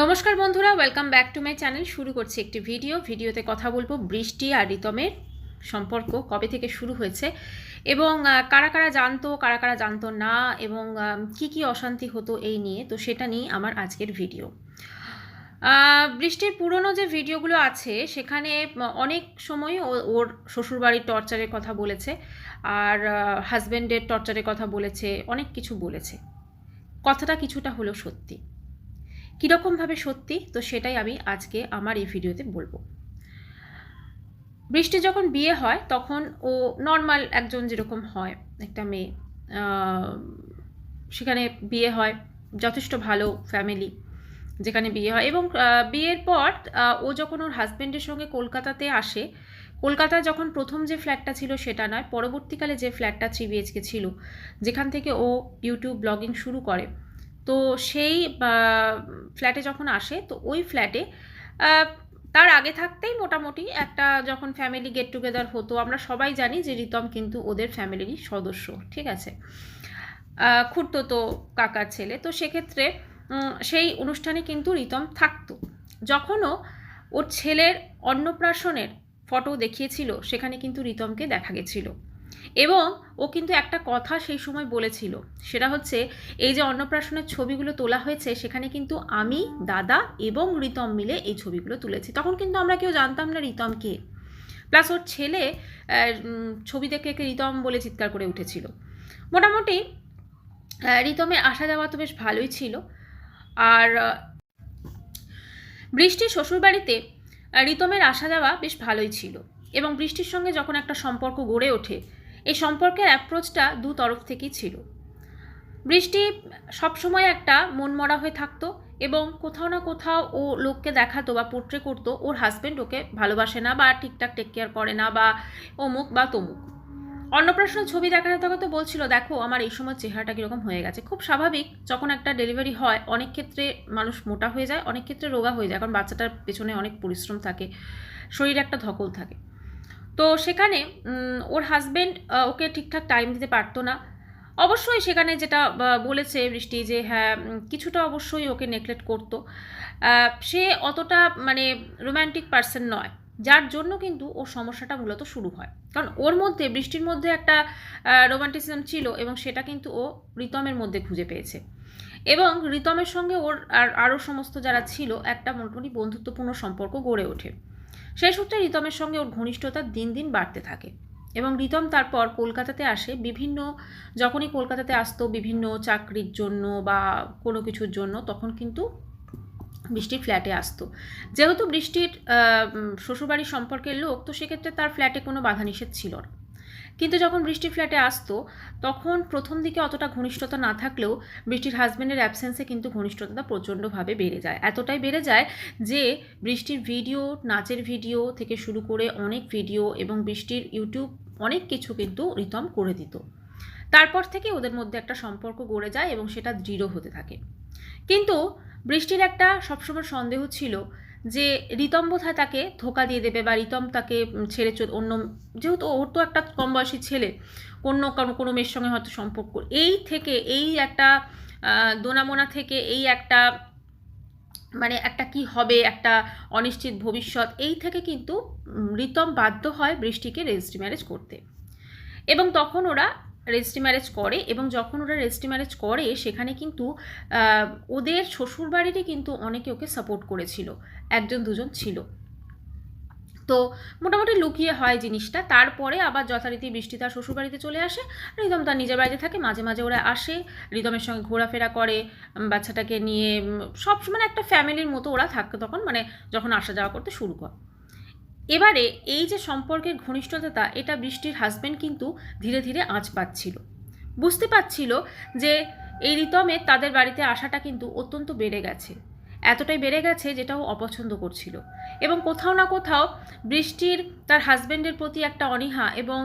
নমস্কার বন্ধুরা welcome back to my channel শুরু করছি একটি ভিডিও ভিডিওতে কথা বলব বৃষ্টি আর রিতমের সম্পর্ক, কবে থেকে শুরু হয়েছে এবং কারা কারা জানতো, কারা কারা জানতো না এবং কি কি অশান্তি হতো এই নিয়ে। তো সেটা নিয়ে আমার আজকের ভিডিও বৃষ্টির পুরনো যে ভিডিওগুলো আছে, সেখানে অনেক সময় ওর শ্বশুরবাড়ির টর্চারের কথা বলেছে আর হাজব্যান্ডের টর্চারের কথা বলেছে, অনেক কিছু বলেছে। কথাটা কিছুটা হলো সত্যি। কীরকমভাবে সত্যি, তো সেটাই আমি আজকে আমার এই ভিডিওতে বলব। বৃষ্টি যখন বিয়ে হয়, তখন ও নর্মাল একজন যেরকম হয়, একটা মেয়ে সেখানে বিয়ে হয়, যথেষ্ট ভালো ফ্যামিলি যেখানে বিয়ে হয় এবং বিয়ের পর ও যখন ওর হাজব্যান্ডের সঙ্গে কলকাতাতে আসে কলকাতায় যখন প্রথম যে ফ্ল্যাটটা ছিল সেটা নয়, পরবর্তীকালে যে ফ্ল্যাটটা থ্রি বিএইচকে ছিল, যেখান থেকে ও ইউটিউব ব্লগিং শুরু করে তো সেই ফ্ল্যাটে যখন আসে, তো ওই ফ্ল্যাটে তার আগে থাকতেই মোটামুটি একটা যখন ফ্যামিলি গেট টুগেদার হতো, আমরা সবাই জানি যে রিতম কিন্তু ওদের ফ্যামিলিরই সদস্য, ঠিক আছে? খুঁড়তো তো কাকার ছেলে, তো সেক্ষেত্রে সেই অনুষ্ঠানে কিন্তু রিতম থাকতো। যখনও ওর ছেলের অন্নপ্রাশনের ফটো দেখিয়েছিল, সেখানে কিন্তু রিতমকে দেখা গেছিল। এবং ও কিন্তু একটা কথা সেই সময় বলেছিল। সেটা হচ্ছে এই যে অন্নপ্রাশনের ছবিগুলো তোলা হয়েছে সেখানে কিন্তু আমি দাদা এবং রিতম মিলে এই ছবিগুলো তুলেছি। তখন কিন্তু আমরা কেউ জানতাম না রিতম কে। প্লাস ওর ছেলে ছবি দেখে একে রিতম বলে চিৎকার করে উঠেছিল। মোটামুটি আহ, রিতমের আসা যাওয়া তো বেশ ভালোই ছিল। আর বৃষ্টির শ্বশুরবাড়িতে রিতমের আসা যাওয়া বেশ ভালোই ছিল। এবং বৃষ্টির সঙ্গে যখন একটা সম্পর্ক গড়ে ওঠে এই সম্পর্কের অ্যাপ্রোচটা দু তরফ থেকেই ছিল। বৃষ্টি সবসময় একটা মনমরা হয়ে থাকতো এবং কোথাও না কোথাও ও লোককে দেখাতো বা পোট্রে করতো, ওর হাজব্যান্ড ওকে ভালোবাসে না বা ঠিকঠাক টেক কেয়ার করে না বা অমুক বা তমুক। অন্নপ্রাশনের ছবি দেখাতে তো বলছিল, দেখো, আমার এই সময় চেহারাটা কীরকম হয়ে গেছে। খুব স্বাভাবিক, যখন একটা ডেলিভারি হয়, অনেক ক্ষেত্রে মানুষ মোটা হয়ে যায়, অনেক ক্ষেত্রে রোগা হয়ে যায়, কারণ বাচ্চাটার পেছনে অনেক পরিশ্রম থাকে, শরীরে একটা ধকল থাকে। তো সেখানে ওর হাজব্যান্ড ওকে ঠিকঠাক টাইম দিতে পারতো না। অবশ্যই সেখানে যেটা বলেছে বৃষ্টি যে হ্যাঁ কিছুটা অবশ্যই ওকে নেগলেক্ট করতো। সে অতটা মানে রোম্যান্টিক পার্সন নয়। যার জন্য কিন্তু ওর সমস্যাটা মূলত শুরু হয়। কারণ ওর মধ্যে, বৃষ্টির মধ্যে একটা রোমান্টিসিজম ছিল এবং সেটা কিন্তু ও রিতমের মধ্যে খুঁজে পেয়েছে। এবং রিতমের সঙ্গে ওর আর, আরও সমস্ত যারা ছিল, একটা মোটামুটি বন্ধুত্বপূর্ণ সম্পর্ক গড়ে ওঠে। সেই সূত্রে রিতমের সঙ্গে ওর ঘনিষ্ঠতা দিন দিন বাড়তে থাকে এবং রিতম তারপর কলকাতাতে আসে বিভিন্ন, যখনই কলকাতাতে আসতো বিভিন্ন চাকরির জন্য বা কোনো কিছুর জন্য, তখন কিন্তু বৃষ্টির ফ্ল্যাটে আসতো। যেহেতু বৃষ্টির শ্বশুরবাড়ির সম্পর্কের লোক, তো সেক্ষেত্রে তার ফ্ল্যাটে কোনো বাধা নিষেধ ছিল না। কিন্তু যখন বৃষ্টি ফ্ল্যাটে আসতো, তখন প্রথম দিকে অতটা ঘনিষ্ঠতা না থাকলেও বৃষ্টির হাজব্যান্ডের অ্যাবসেন্সে কিন্তু ঘনিষ্ঠতা প্রচণ্ডভাবে বেড়ে যায়। এতটাই বেড়ে যায় যে বৃষ্টির ভিডিও নাচের ভিডিও থেকে শুরু করে অনেক ভিডিও এবং বৃষ্টির ইউটিউব অনেক কিছু কিন্তু রিতম করে দিত। তারপর থেকে ওদের মধ্যে একটা সম্পর্ক গড়ে যায় এবং সেটা দৃঢ় হতে থাকে। কিন্তু বৃষ্টির একটা সবসময় সন্দেহ ছিল যে রিতম বোধহয় তাকে ধোকা দিয়ে দেবে বা রিতম তাকে ছেড়ে চল অন্য, যেহেতু ওর তো একটা কম বয়সী ছেলে, অন্য কোনো কোনো মেয়ের সঙ্গে হয়তো সম্পর্ক। এই থেকে, এই একটা দোনামোনা থেকে এই একটা মানে একটা কি হবে, একটা অনিশ্চিত ভবিষ্যৎ, এই থেকে কিন্তু রিতম বাধ্য হয় বৃষ্টিকে রেজিস্ট্রি ম্যারেজ করতে। এবং তখন ওরা রেজিস্ট্রি ম্যারেজ করে এবং যখন ওরা রেজিস্ট্রি ম্যারেজ করে, সেখানে কিন্তু ওদের শ্বশুরবাড়িরই কিন্তু অনেকে ওকে সাপোর্ট করেছিল। একজন, দুজন ছিল। তো মোটামুটি লুকিয়ে হয় জিনিসটা। তারপরে আবার যথারীতি বৃষ্টি তার শ্বশুরবাড়িতে চলে আসে। রিদম তার নিজের বাড়িতে থাকে, মাঝে মাঝে ওরা আসে। রিদমের সঙ্গে ঘোরাফেরা করে বাচ্চাটাকে নিয়ে সব মানে একটা ফ্যামিলির মতো ওরা থাকতো তখন মানে যখন আসা যাওয়া করতে শুরু করে। এবারে এই যে সম্পর্কের ঘনিষ্ঠতা, এটা বৃষ্টির হাজব্যান্ড কিন্তু ধীরে ধীরে আঁচ পাচ্ছিল। বুঝতে পারছিল যে এই রিতমের তাদের বাড়িতে আসাটা কিন্তু অত্যন্ত বেড়ে গেছে। এতটাই বেড়ে গেছে যেটা ও অপছন্দ করছিল। এবং কোথাও না কোথাও বৃষ্টির তার হাজব্যান্ডের প্রতি একটা অনীহা এবং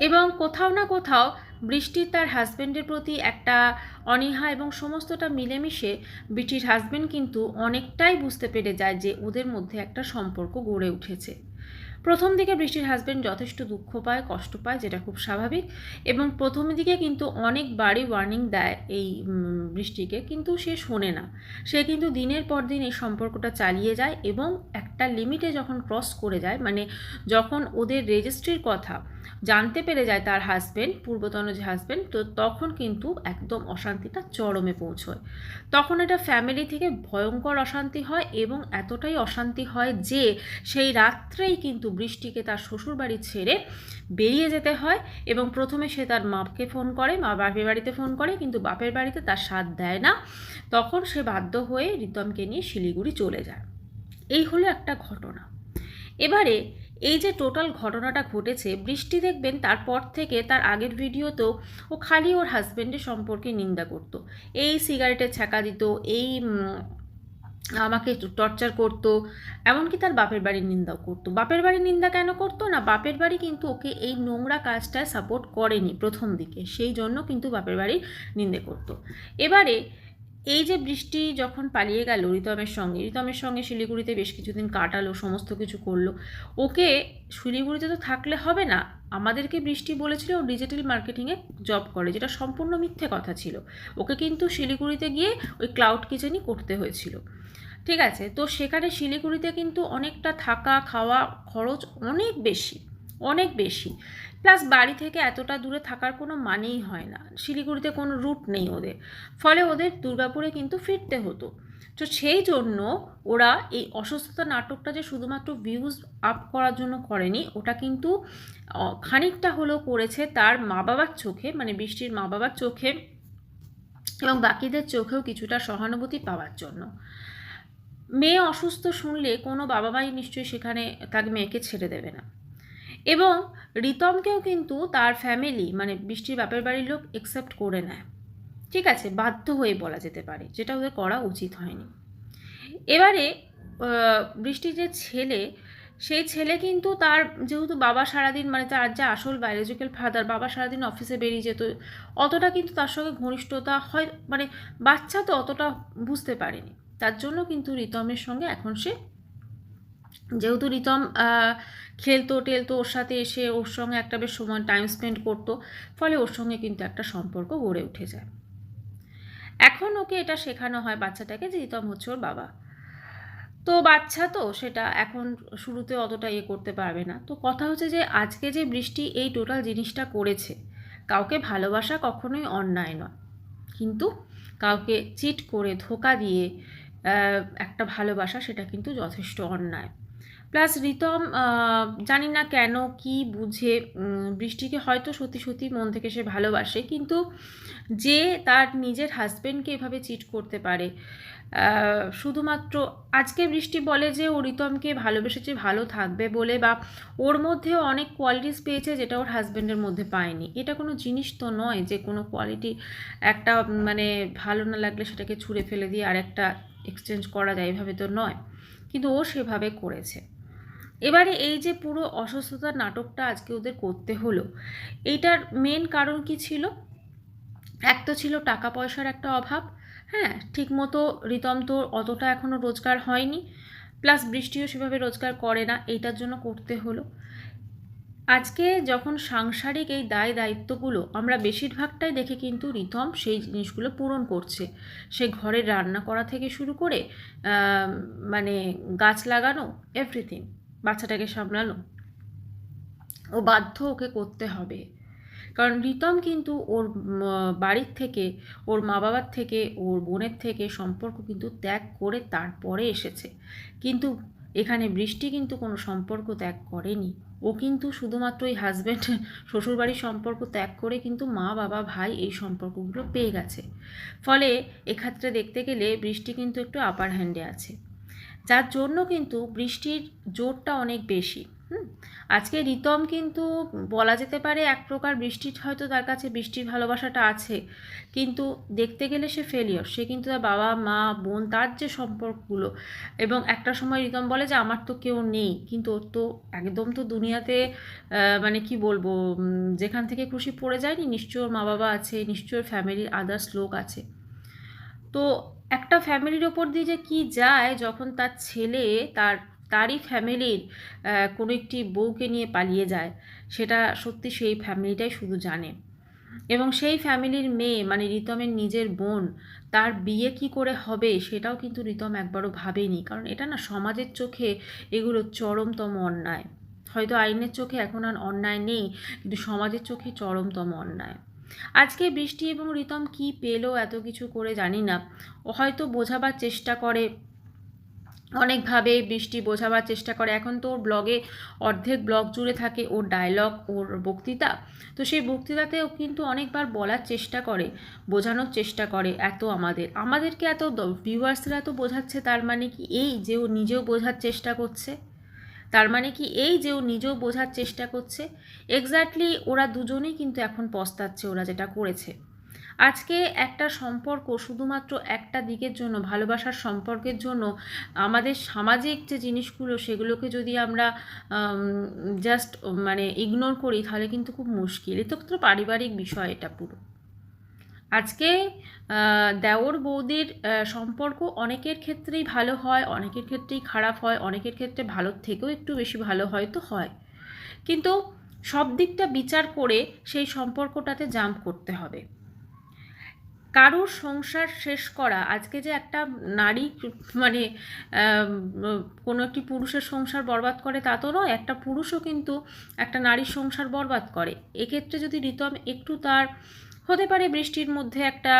এবং কোথাও না কোথাও বৃষ্টির তার হাজব্যান্ডের প্রতি একটা অনীহা এবং সমস্তটা মিলেমিশে বৃষ্টির হাজব্যান্ড কিন্তু অনেকটাই বুঝতে পেরে যায় যে ওদের মধ্যে একটা সম্পর্ক গড়ে উঠেছে। প্রথম দিকে বৃষ্টির হাজব্যান্ড যথেষ্ট দুঃখ পায়, কষ্ট পায়, যেটা খুব স্বাভাবিক, এবং প্রথম দিকে কিন্তু অনেক বাড়ি ওয়ার্নিং দেয় এই বৃষ্টিকে, কিন্তু সে শোনে না। সে কিন্তু দিনের পর দিন এই সম্পর্কটা চালিয়ে যায় এবং একটা লিমিটে যখন ক্রস করে যায় মানে যখন ওদের রেজিস্ট্রির কথা জানতে পেরে যায় তার হাজব্যান্ড পূর্বতন যে হাজব্যান্ড তো তখন কিন্তু একদম অশান্তিটা চরমে পৌঁছয়। তখন এটা ফ্যামিলি থেকে ভয়ঙ্কর অশান্তি হয় এবং এতটাই অশান্তি হয় যে সেই রাত্রেই কিন্তু বৃষ্টিকে তার শ্বশুরবাড়ি ছেড়ে বেরিয়ে যেতে হয় এবং প্রথমে সে তার মাকে ফোন করে, মা বাপের বাড়িতে ফোন করে কিন্তু বাপের বাড়িতে তার সাথ দেয় না। তখন সে বাধ্য হয়ে রিতমকে নিয়ে শিলিগুড়ি চলে যায়। এই হলো একটা ঘটনা। এবারে এই যে টোটাল ঘটনাটা ঘটেছে, বৃষ্টি দেখবেন তারপর থেকে তার আগের ভিডিওতেও ও খালি ওর হাজব্যান্ডের সম্পর্কে নিন্দা করতো। এই সিগারেটের ছ্যাঁকা দিত, এই আমাকে টর্চার করতো, এমনকি তার বাপের বাড়ির নিন্দাও করতো। বাপের বাড়ির নিন্দা কেন করতো? না, বাপের বাড়ি কিন্তু ওকে এই নোংরা কাজটায় সাপোর্ট করেনি প্রথম দিকে, সেই জন্য কিন্তু বাপের বাড়ির নিন্দে করতো। এবারে এই যে বৃষ্টি যখন পালিয়ে গেল রিতমের সঙ্গে রিতমের সঙ্গে শিলিগুড়িতে বেশ কিছুদিন কাটালো, সমস্ত কিছু করল। ওকে শিলিগুড়িতে তো থাকলে হবে না, আমাদেরকে বৃষ্টি বলেছিল ও ডিজিটাল মার্কেটিংয়ে জব করে, যেটা সম্পূর্ণ মিথ্যে কথা ছিল। ওকে কিন্তু শিলিগুড়িতে গিয়ে ওই ক্লাউড কিচেনই করতে হয়েছিল। ঠিক আছে? তো সেখানে শিলিগুড়িতে কিন্তু অনেকটা থাকা, খাওয়া খরচ অনেক বেশি অনেক বেশি। প্লাস বাড়ি থেকে এতটা দূরে থাকার কোনো মানেই হয় না। শিলিগুড়িতে কোনো রুট নেই ওদের। ফলে ওদের দুর্গাপুরে কিন্তু ফিরতে হতো। তো সেই জন্য ওরা এই অসুস্থতা নাটকটা যে শুধুমাত্র ভিউজ আপ করার জন্য করেনি, ওটা কিন্তু খানিকটা হলেও করেছে তার মা বাবার চোখে মানে বৃষ্টির মা বাবার চোখে এবং বাকিদের চোখেও কিছুটা সহানুভূতি পাওয়ার জন্য। মেয়ে অসুস্থ শুনলে কোনো বাবা মাই নিশ্চয়ই সেখানে তার মেয়েকে ছেড়ে দেবে না। এবং রিতমকেও কিন্তু তার ফ্যামিলি মানে বৃষ্টির বাপের বাড়ির লোক একসেপ্ট করে নেয়। ঠিক আছে, বাধ্য হয়ে বলা যেতে পারে, যেটা ওদের করা উচিত হয়নি। এবারে বৃষ্টির যে ছেলে, সেই ছেলে কিন্তু তার যেহেতু বাবা সারাদিন মানে তার যে আসল বায়োলজিক্যাল ফাদার বাবা সারাদিন অফিসে বেরিয়ে যেত, অতটা কিন্তু তার সঙ্গে ঘনিষ্ঠতা হয় মানে বাচ্চা তো অতটা বুঝতে পারেনি। তার জন্য কিন্তু রিতমের সঙ্গে এখন সে যেহেতু রিতম খেলতো, টেলতো, ওর সাথে এসে ওর সঙ্গে একটা বেশ সময় টাইম স্পেন্ড করতো, ফলে ওর সঙ্গে কিন্তু একটা সম্পর্ক গড়ে উঠে যায়। এখন ওকে এটা শেখানো হয় বাচ্চাটাকে যে রিতম হচ্ছে ওর বাবা। তো বাচ্চা তো সেটা এখন শুরুতে অতটা ইয়ে করতে পারবে না। তো কথা হচ্ছে যে আজকে যে বৃষ্টি এই টোটাল জিনিসটা করেছে, কাউকে ভালোবাসা কখনোই অন্যায় নয়। কিন্তু কাউকে চিট করে, ধোকা দিয়ে একটা ভালোবাসা সেটা কিন্তু যথেষ্ট অন্যায়। প্লাস রিতম জানি না কেন, কি বুঝে বৃষ্টিকে হয়তো সত্যি সত্যি মন থেকে সে ভালোবাসে, কিন্তু যে তার নিজের হাজবেন্ডকে এভাবে চিট করতে পারে শুধুমাত্র আজকে বৃষ্টি বলে যে ও রিতমকে ভালোবেসেছে ভালো থাকবে বলে বা ওর মধ্যেও অনেক কোয়ালিটিস পেয়েছে যেটা ওর হাজব্যান্ডের মধ্যে পায়নি। এটা কোনো জিনিস তো নয় যে কোনো কোয়ালিটি একটা মানে ভালো না লাগলে সেটাকে ছুঁড়ে ফেলে দিয়ে আর একটা এক্সচেঞ্জ করা যায়, এভাবে তো নয়। কিন্তু ও সেভাবে করেছে। এবারে এই যে পুরো অসুস্থতার নাটকটা আজকে ওদের করতে হলো এইটার মেন কারণ কি ছিল? এক তো ছিল টাকা পয়সার একটা অভাব হ্যাঁ ঠিকমতো রিতম তো অতটা এখনও রোজগার হয়নি প্লাস বৃষ্টিও সেভাবে রোজগার করে না এইটার জন্য করতে হলো। আজকে যখন সাংসারিক এই দায় দায়িত্বগুলো আমরা বেশিরভাগটাই দেখে কিন্তু রিতম সেই জিনিসগুলো পূরণ করছে। সে ঘরের রান্না করা থেকে শুরু করে মানে গাছ লাগানো এভরিথিং বাচ্চাটাকে সামলানো। ও বাধ্য ওকে করতে হবে। কারণ রিতম কিন্তু ওর বাড়ির থেকে, ওর মা বাবার থেকে, ওর বোনের থেকে সম্পর্ক কিন্তু ত্যাগ করে তারপরে এসেছে। কিন্তু এখানে বৃষ্টি কিন্তু কোনো সম্পর্ক ত্যাগ করেনি। ও কিন্তু শুধুমাত্র ওই হাজব্যান্ড শ্বশুরবাড়ির সম্পর্ক ত্যাগ করে কিন্তু মা, বাবা, ভাই এই সম্পর্কগুলো পেয়ে গেছে। ফলে এক্ষেত্রে দেখতে গেলে বৃষ্টি কিন্তু একটু আপার হ্যান্ডে আছে। যার জন্য কিন্তু বৃষ্টির জোরটা অনেক বেশি। আজকে রিতম কিন্তু বলা যেতে পারে এক প্রকার বৃষ্টির হয়তো তার কাছে বৃষ্টির ভালোবাসাটা আছে, কিন্তু দেখতে গেলে সে ফেলিয়র সে কিন্তু তার বাবা, মা, বোন, তার যে সম্পর্কগুলো, এবং একটা সময় রিতম বলে যে, আমার তো কেউ নেই। কিন্তু ওর তো একদম তো দুনিয়াতে মানে কি বলব যেখান থেকে খুশি পড়ে যায়নি নিশ্চয় মা বাবা আছে নিশ্চয় ফ্যামিলির আদার্স লোক আছে। তো একটা ফ্যামিলির ওপর দিয়ে যে কি যায়, যখন তার ছেলে তার তারই ফ্যামিলির কোনো একটি বউকে নিয়ে পালিয়ে যায়। সেটা সত্যি সেই ফ্যামিলিটাই শুধু জানে। এবং সেই ফ্যামিলির মেয়ে মানে রিতমের নিজের বোন, তার বিয়ে কি করে হবে সেটাও কিন্তু রিতম একবারও ভাবেনি। কারণ এটা না সমাজের চোখে এগুলো চরমতম অন্যায়। হয়তো আইনের চোখে এখন আর অন্যায় নেই, কিন্তু সমাজের চোখে চরমতম অন্যায়। আজকে বৃষ্টি এবং রিতম কি পেল এত কিছু করে জানি না। হয়তো বোঝাবার চেষ্টা করে অনেকভাবে বৃষ্টি বোঝাবার চেষ্টা করে। এখন তো ওর ব্লগে অর্ধেক ব্লগ জুড়ে থাকে ওর ডায়লগ ওর বক্তৃতা। তো সেই বক্তৃতাতেও কিন্তু অনেকবার বলার চেষ্টা করে, বোঝানোর চেষ্টা করে এত আমাদের। আমাদেরকে এত ভিউয়ার্সরা এত বোঝাচ্ছে, তার মানে কি এই যে ও নিজেও বোঝার চেষ্টা করছে? তার মানে কি এই যে ও নিজেও বোঝার চেষ্টা করছে? এক্স্যাক্টলি ওরা দুজনেই কিন্তু এখন পস্তাচ্ছে, ওরা যেটা করেছে। আজকে একটা সম্পর্ক শুধুমাত্র একটা দিকের জন্য, ভালোবাসার সম্পর্কের জন্য আমাদের সামাজিক যে জিনিসগুলো সেগুলোকে যদি আমরা জাস্ট মানে ইগনোর করি তাহলে কিন্তু খুব মুশকিল। এ তো পারিবারিক বিষয় এটা পুরো। আজকে দেওর বৌদির সম্পর্ক অনেকের ক্ষেত্রেই ভালো হয়, অনেকের ক্ষেত্রেই খারাপ হয়, অনেকের ক্ষেত্রে ভালোর থেকেও একটু বেশি ভালো হয়তো হয়। কিন্তু সব দিকটা বিচার করে সেই সম্পর্কটাতে জাম্প করতে হবে। কারোর সংসার শেষ করা, আজকে যে একটা নারী মানে কোনো একটি পুরুষের সংসার বরবাদ করে তা তো নয়, একটা পুরুষও কিন্তু একটা নারীর সংসার বরবাদ করে। এক্ষেত্রে যদি ঋতম একটু তার, হতে পারে বৃষ্টির মধ্যে একটা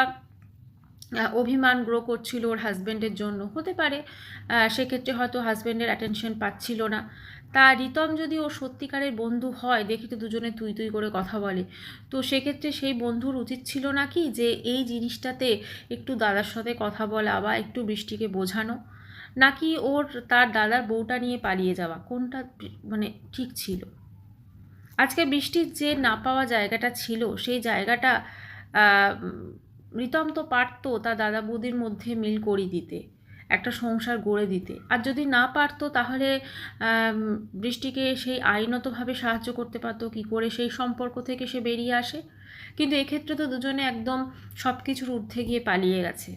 অভিমান গ্রো করছিল ওর হাজব্যান্ডের জন্য। হতে পারে সেক্ষেত্রে হয়তো হাজব্যান্ডের অ্যাটেনশন পাচ্ছিল না। তা রিতম যদি ও সত্যিকারের বন্ধু হয়, দেখি তো দুজনে তুই তুই করে কথা বলে। তো সেক্ষেত্রে সেই বন্ধুর উচিত ছিল না কি যে, এই জিনিসটাতে একটু দাদার সাথে কথা বলা বা একটু বৃষ্টিকে বোঝানো। নাকি ওর তার দাদার বউটা নিয়ে পালিয়ে যাওয়া, কোনটা মানে ঠিক ছিল? আজকে বৃষ্টির যে না পাওয়া জায়গাটা ছিল, সেই জায়গাটা রিতম তো পারতো তার দাদা বৌদির মধ্যে মিল করিয়ে দিতে, একটা সংসার গড়ে দিতে। আর যদি না পারতো তাহলে বৃষ্টিকে সেই আইনতভাবে সাহায্য করতে পারতো, কী করে সেই সম্পর্ক থেকে সে বেরিয়ে আসে। কিন্তু এক্ষেত্রে তো দুজনে একদম সব কিছুর ঊর্ধ্বে গিয়ে পালিয়ে গেছে।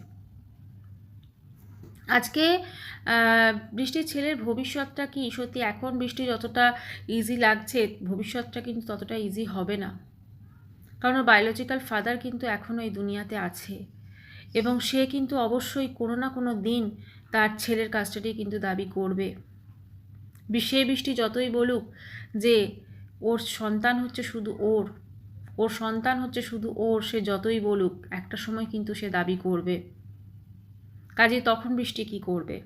আজকে বৃষ্টির ছেলের ভবিষ্যৎটা কি? সত্যি এখন বৃষ্টি যতটা ইজি লাগছে, ভবিষ্যৎটা কিন্তু ততটা ইজি হবে না। কারণ বায়োলজিক্যাল ফাদার কিন্তু এখনও এই দুনিয়াতে আছে। এবং সে কিন্তু অবশ্যই কোনো না কোনো দিন তার ছেলের কাজটাটি কিন্তু দাবি করবে। সে বৃষ্টি যতই বলুক যে ওর সন্তান হচ্ছে শুধু ওর ওর সন্তান হচ্ছে শুধু ওর, সে যতই বলুক, একটা সময় কিন্তু সে দাবি করবে। কাজে তখন বৃষ্টি কি করবে?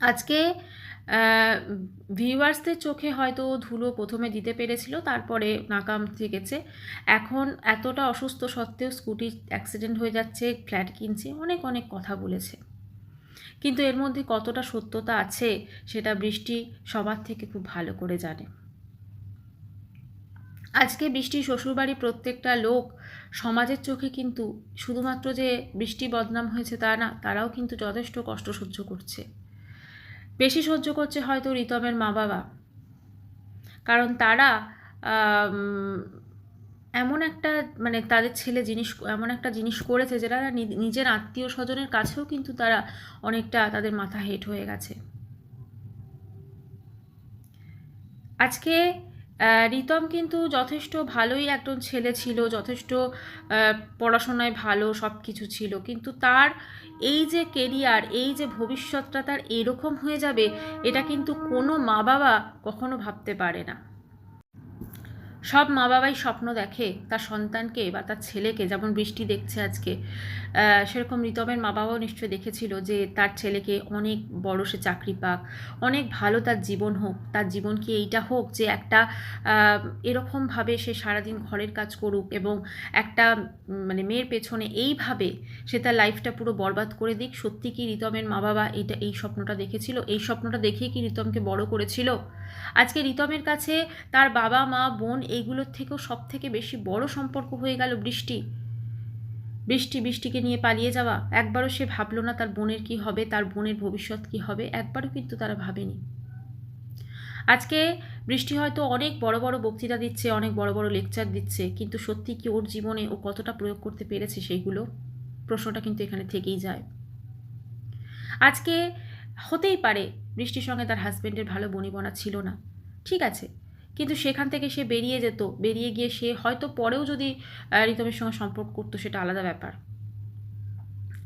আজকে ভিউয়ার্সদের চোখে হয়তো ধুলো প্রথমে দিতে পেরেছিল, তারপরে নাকাম থেকেছে। এখন এতটা অসুস্থ সত্ত্বেও স্কুটি অ্যাক্সিডেন্ট হয়ে যাচ্ছে ফ্ল্যাট কিনছে, অনেক অনেক কথা বলেছে। কিন্তু এর মধ্যে কতটা সত্যতা আছে, সেটা বৃষ্টি সবার থেকে খুব ভালো করে জানে। আজকে বৃষ্টি শ্বশুরবাড়ি প্রত্যেকটা লোক সমাজের চোখে কিন্তু শুধুমাত্র যে বৃষ্টি বদনাম হয়েছে তা না, তারাও কিন্তু যথেষ্ট কষ্ট সহ্য করছে। বেশি সহ্য করছে হয়তো রিতমের মা বাবা কারণ তারা এমন একটা মানে তাদের ছেলে জিনিস, এমন একটা জিনিস করেছে যেটা নিজের আত্মীয় স্বজনের কাছেও কিন্তু তারা অনেকটা তাদের মাথা হেট হয়ে গেছে। আজকে রিতম কিন্তু যথেষ্ট ভালোই একজন ছেলে ছিল, যথেষ্ট পড়াশোনায় ভালো সব কিছু ছিল। কিন্তু তার এই যে কেরিয়ার এই যে ভবিষ্যৎটা তার এরকম হয়ে যাবে, এটা কিন্তু কোনো মা বাবা কখনো ভাবতে পারে না। সব মা বাবাই স্বপ্ন দেখে, তার সন্তানকে বা তার ছেলেকে, যেমন বৃষ্টি দেখছে আজকে সেরকম ঋতমের মা বাবাও নিশ্চয়ই দেখেছিল যে তার ছেলেকে অনেক বড় সে চাকরি পাক, অনেক ভালো তার জীবন হোক, তার জীবন কি এইটা হোক যে একটা এরকমভাবে সে সারাদিন ঘরের কাজ করুক এবং একটা মানে মেয়ের পেছনে এইভাবে সে তার লাইফটা পুরো বরবাদ করে দিক, সত্যি কি রিতমের মা বাবা এইটা, এই স্বপ্নটা দেখেছিল? এই স্বপ্নটা দেখেই কি রিতমকে বড় করেছিল? আজকে রিতমের কাছে তার বাবা, মা, বোন এইগুলোর থেকেও সব থেকে বেশি বড় সম্পর্ক হয়ে গেল বৃষ্টি। বৃষ্টি বৃষ্টিকে নিয়ে পালিয়ে যাওয়া। একবারও সে ভাবলো না তার বোনের কি হবে, তার বোনের ভবিষ্যৎ কি হবে, একবারও কিন্তু তারা ভাবেনি। আজকে বৃষ্টি হয়তো অনেক বড় বড় বক্তৃতা দিচ্ছে, অনেক বড় বড় লেকচার দিচ্ছে, কিন্তু সত্যি কি ওর জীবনে ও কতটা প্রয়োগ করতে পেরেছে সেইগুলো? প্রশ্নটা কিন্তু এখানে থেকেই যায়। আজকে হতেই পারে বৃষ্টির সঙ্গে তার হাজব্যান্ডের ভালো বনিবনা ছিল না। ঠিক আছে, কিন্তু সেখান থেকে সে বেরিয়ে যেত। বেরিয়ে গিয়ে সে হয়তো পরেও যদি রিতমের সঙ্গে সম্পর্ক করতো, সেটা আলাদা ব্যাপার।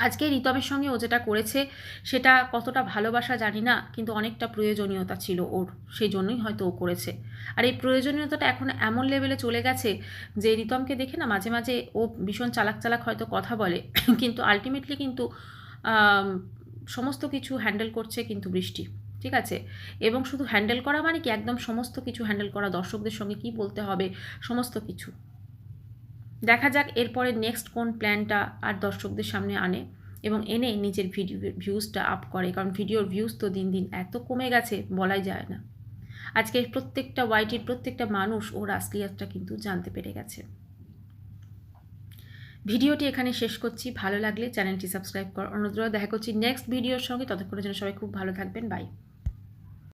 আজকে রিতমের সঙ্গে ও যেটা করেছে, সেটা কতটা ভালোবাসা জানি না, কিন্তু অনেকটা প্রয়োজনীয়তা ছিল ওর, সেই জন্যই হয়তো ও করেছে। আর এই প্রয়োজনীয়তাটা এখন এমন লেভেলে চলে গেছে যে রিতমকে দেখে না মাঝে মাঝে ও ভীষণ চালাক চালাক হয়তো কথা বলে। কিন্তু আলটিমেটলি কিন্তু সমস্ত কিছু হ্যান্ডেল করছে কিন্তু বৃষ্টি, ঠিক আছে? এবং শুধু হ্যান্ডেল করা মানে কি? একদম সমস্ত কিছু হ্যান্ডেল করা, দর্শকদের সঙ্গে কি বলতে হবে? সমস্ত কিছু। দেখা যাক এরপরে নেক্সট কোন প্ল্যানটা আর দর্শকদের সামনে আনে এবং এনে নিজের ভিডিও ভিউজটা আপ করে, কারণ ভিডিওর ভিউজ তো দিন দিন এত কমে গেছে, বলাই যায় না। আজকে প্রত্যেকটা ওয়াইটির প্রত্যেকটা মানুষ ওর আসলিয়াতটা কিন্তু জানতে পেরে গেছে। ভিডিওটি এখানে শেষ করছি। ভালো লাগলে চ্যানেলটি সাবস্ক্রাইব কর অনুরোধ। দেখা করছি নেক্সট ভিডিওর সঙ্গে। ততক্ষণের জন্য সবাই খুব ভালো থাকবেন। বাই